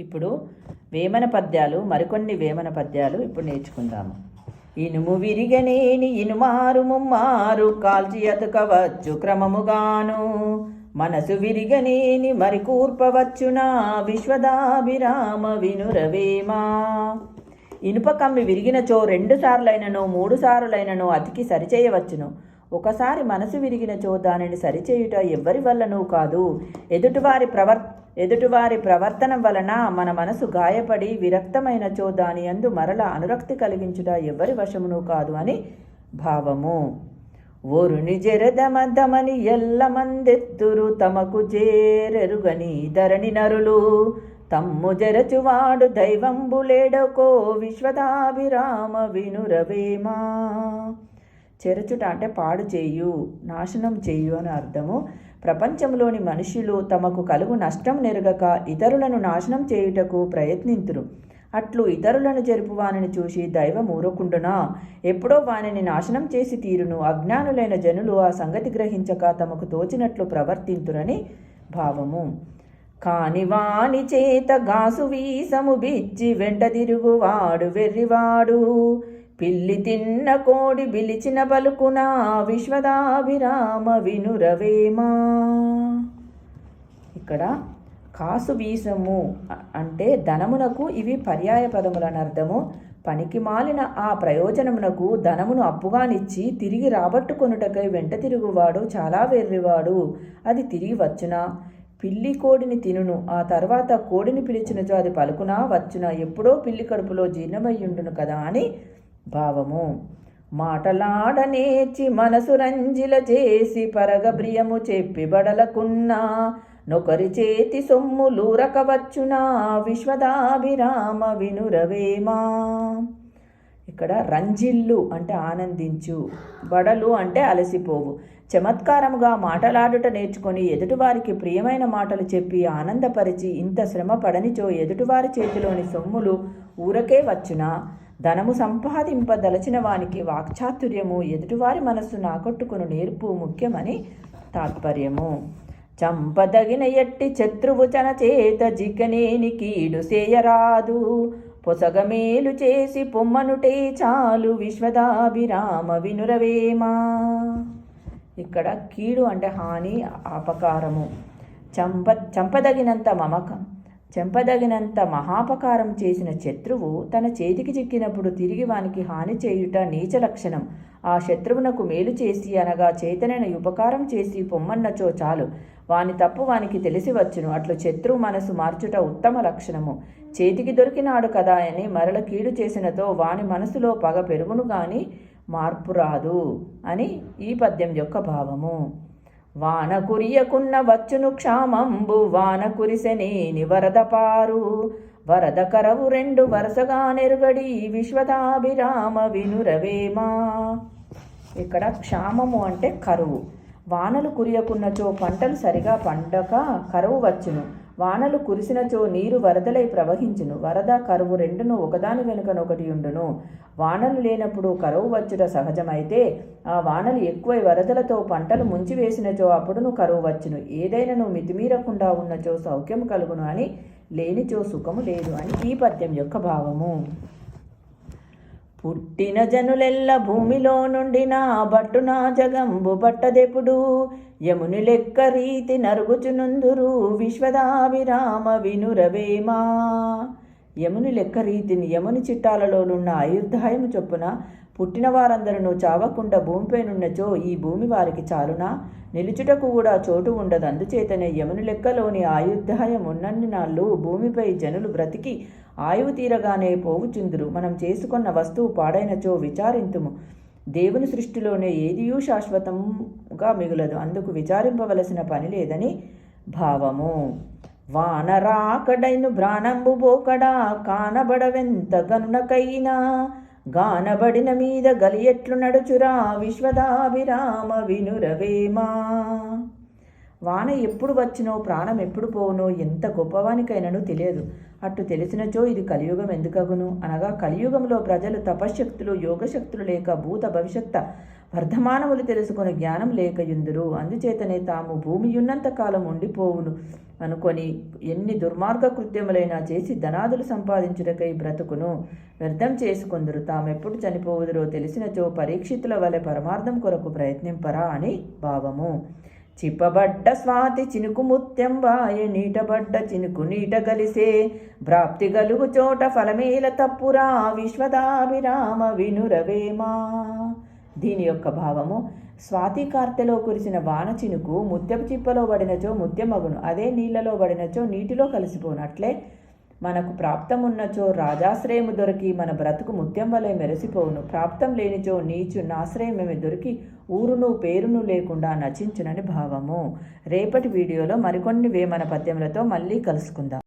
ఇప్పుడు వేమన పద్యాలు మరికొన్ని వేమన పద్యాలు ఇప్పుడు నేర్చుకుందాము. ఇనుము విరిగనేని ఇనుమారు ముమ్మారు కాల్చి అతుకవచ్చు క్రమముగాను. మనసు విరిగనేని మరి కూర్పవచ్చునా విశ్వదాభిరామ వినురవేమా. ఇనుప కమ్మి విరిగినచో రెండు సార్లైనను మూడు సార్లైనను అతికి సరిచేయవచ్చును. ఒకసారి మనసు విరిగినచో దానిని సరిచేయుట ఎవ్వరి వల్లనూ కాదు. ఎదుటివారి ప్రవర్ ఎదుటివారి ప్రవర్తన వలన మన మనసు గాయపడి విరక్తమైనచో దాని యందు మరల అనురక్తి కలిగించుట ఎవ్వరి వశమును కాదు అని భావము. ఓరుని జెరదమదమని ఎల్ల మందెత్తురు తమకు చేరెరుగని ధరణి నరులు. తమ్ము జరచువాడు దైవంబులేడకో విశ్వదాభిరామ వినురవేమా. చెరచుట అంటే పాడు చేయు నాశనం చేయు అని అర్థము. ప్రపంచంలోని మనుషులు తమకు కలుగు నష్టం నెరగక ఇతరులను నాశనం చేయుటకు ప్రయత్నింతురు. అట్లు ఇతరులను జరుపు వానిని చూసి దైవం ఊరకుండునా? ఎప్పుడో వానిని నాశనం చేసి తీరును. అజ్ఞానులైన జనులు ఆ సంగతి గ్రహించక తమకు తోచినట్లు ప్రవర్తింతురని భావము. కాని వాని చేత గాసు వీసము బిచ్చి వెంట తిరుగువాడు వెర్రివాడు. పిల్లి తిన్న కోడి పిలిచిన పలుకునా విశ్వదాభిరామ వినురవేమా. ఇక్కడ కాసు వీసము అంటే ధనమునకు ఇవి పర్యాయ పదములని అర్థము. పనికి మాలిన ఆ ప్రయోజనమునకు ధనమును అప్పుగానిచ్చి తిరిగి రాబట్టుకొనుటకై వెంట తిరుగువాడు చాలా వెర్రివాడు. అది తిరిగి వచ్చునా? పిల్లి కోడిని తినును ఆ తర్వాత కోడిని పిలిచినచో అది పలుకునా వచ్చునా? ఎప్పుడో పిల్లి కడుపులో జీర్ణమయ్యుండును కదా అని భావము. మాటలాడనేచి మనసు రంజిల చేసి పరగబ్రియము చెప్పి బడలకున్నా నొకరి చేతి సొమ్ములూరకవచ్చునా విశ్వదాభిరామ వినురవేమా. ఇక్కడ రంజిల్లు అంటే ఆనందించు బడలు అంటే అలసిపోవు. చమత్కారముగా మాటలాడుట నేర్చుకొని ఎదుటివారికి ప్రియమైన మాటలు చెప్పి ఆనందపరిచి ఇంత శ్రమ పడనిచో ఎదుటివారి చేతిలోని సొమ్ములు ఊరకే వచ్చునా? ధనము సంపాదింపదలచిన వానికి వాక్చాతుర్యము. ఎదుటివారి మనస్సు నాకొట్టుకును నేర్పు ముఖ్యమని తాత్పర్యము. చంపదగిన ఎట్టి శత్రువు చన చేత జిక్కనేని కీడు సేయరాదు. పొసగమేలు చేసి పొమ్మనుటే చాలు విశ్వదాభిరామ వినురవేమా. ఇక్కడ కీడు అంటే హాని అపకారము చంప చంపదగినంత మమకం. చెంపదగినంత మహాపకారం చేసిన శత్రువు తన చేతికి చిక్కినప్పుడు తిరిగి వానికి హాని చేయుట నీచ లక్షణం. ఆ శత్రువునకు మేలు చేసి అనగా చేతనైన ఉపకారం చేసి పొమ్మన్నచో చాలు. వాని తప్పు వానికి తెలిసి వచ్చును. అట్లు శత్రువు మనసు మార్చుట ఉత్తమ లక్షణము. చేతికి దొరికినాడు కదా అని మరల కీడు చేసినతో వాని మనసులో పగ పెరుగును గాని మార్పు రాదు అని ఈ పద్యం యొక్క భావము. వాన కురియకున్న వచ్చును క్షామంబు వాన కురిసెనేని వరద పారు. వరద కరవు రెండు వరుసగా నెరుగడి విశ్వదాభిరామ వినురవేమా ఇక్కడ క్షామము అంటే కరువు. వానలు కురియకున్నచో పంటలు సరిగా పండక కరువు వచ్చును. వానలు కురిసినచో నీరు వరదలై ప్రవహించును. వరద కరువు రెండును ఒకదాని వెనుకనొకటి ఉండును. వానలు లేనప్పుడు కరువు వచ్చుట సహజమైతే ఆ వానలు ఎక్కువై వరదలతో పంటలు ముంచివేసినచో అప్పుడును కరువు వచ్చును. ఏదైనాను మితిమీరకుండా ఉన్నచో సౌఖ్యం కలుగును అని లేనిచో సుఖము లేదు అని ఈ పద్యం యొక్క భావము. పుట్టిన జనులెల్ల భూమిలో నుండి నా బట్టునా జగంబు బట్టదెపుడు యముని లెక్క రీతి నరుగుచునుందురు విశ్వదాభిరామ వినురవేమా యముని లెక్క రీతిని యముని చిట్టాలలోనున్న ఆయుర్దాయము చొప్పున పుట్టిన వారందరూ చావకుండా భూమిపై నున్నచో ఈ భూమి వారికి చాలునా? నిలుచుటకు కూడా చోటు ఉండదు అందుచేతనే యముని లెక్కలోని ఆయుర్దాయం ఉన్నన్ని నాళ్ళు భూమిపై జనులు బ్రతికి ఆయువు తీరగానే పోవుచుందురు. మనం చేసుకున్న వస్తువు పాడైనచో విచారింతుము. దేవుని సృష్టిలోనే ఏదియూ శాశ్వతంగా మిగులదు. అందుకు విచారింపవలసిన పని లేదని భావము. వానరాకడైను భ్రాణంబు బోకడా కానబడవెంత గనునకైనా గానబడిన మీద గలియట్లు నడుచురా విశ్వదాభిరామ వినురవేమా? వాన ఎప్పుడు వచ్చినో ప్రాణం ఎప్పుడు పోవునో ఎంత గొప్పవానికైనను తెలియదు. అట్టు తెలిసినచో ఇది కలియుగం ఎందుకగును? అనగా కలియుగంలో ప్రజలు తపశ్శక్తులు యోగశక్తులు లేక భూత భవిష్యత్త వర్ధమానములు తెలుసుకుని జ్ఞానం లేక ఎందురు అందుచేతనే తాము భూమి ఉన్నంత కాలం ఉండిపోవును అనుకొని ఎన్ని దుర్మార్గ కృత్యములైనా చేసి ధనాదులు సంపాదించుటకై బ్రతుకును. వ్యర్థం చేసుకుందరు. తామెప్పుడు చనిపోవుదురో తెలిసినచో పరీక్షితుల వలె పరమార్థం కొరకు ప్రయత్నింపరా అని భావము. చిప్పబడ్డ స్వాతి చినుకు ముత్యం వాయ నీటబడ్డ చినుకు నీట గలిసే. ప్రాప్తి గలుగు చోట ఫలమేల తప్పురా విశ్వదాభిరామ వినురవేమా. దీని యొక్క భావము స్వాతి కార్తెలో కురిసిన వాన చినుకు ముత్యపు చిప్పలో పడినచో ముత్యమగును అదే నీళ్ళలో పడినచో నీటిలో కలిసిపోనట్లే. మనకు ప్రాప్తమున్నచో రాజాశ్రయము దొరికి మన బ్రతుకు ముత్యం వలె మెరిసిపోవును. ప్రాప్తం లేనిచో నీచు నాశ్రయమేమి దొరికి ఊరును పేరును లేకుండా నచించునని భావము. రేపటి వీడియోలో మరికొన్ని వేమన పద్యములతో మళ్ళీ కలుసుకుందాం.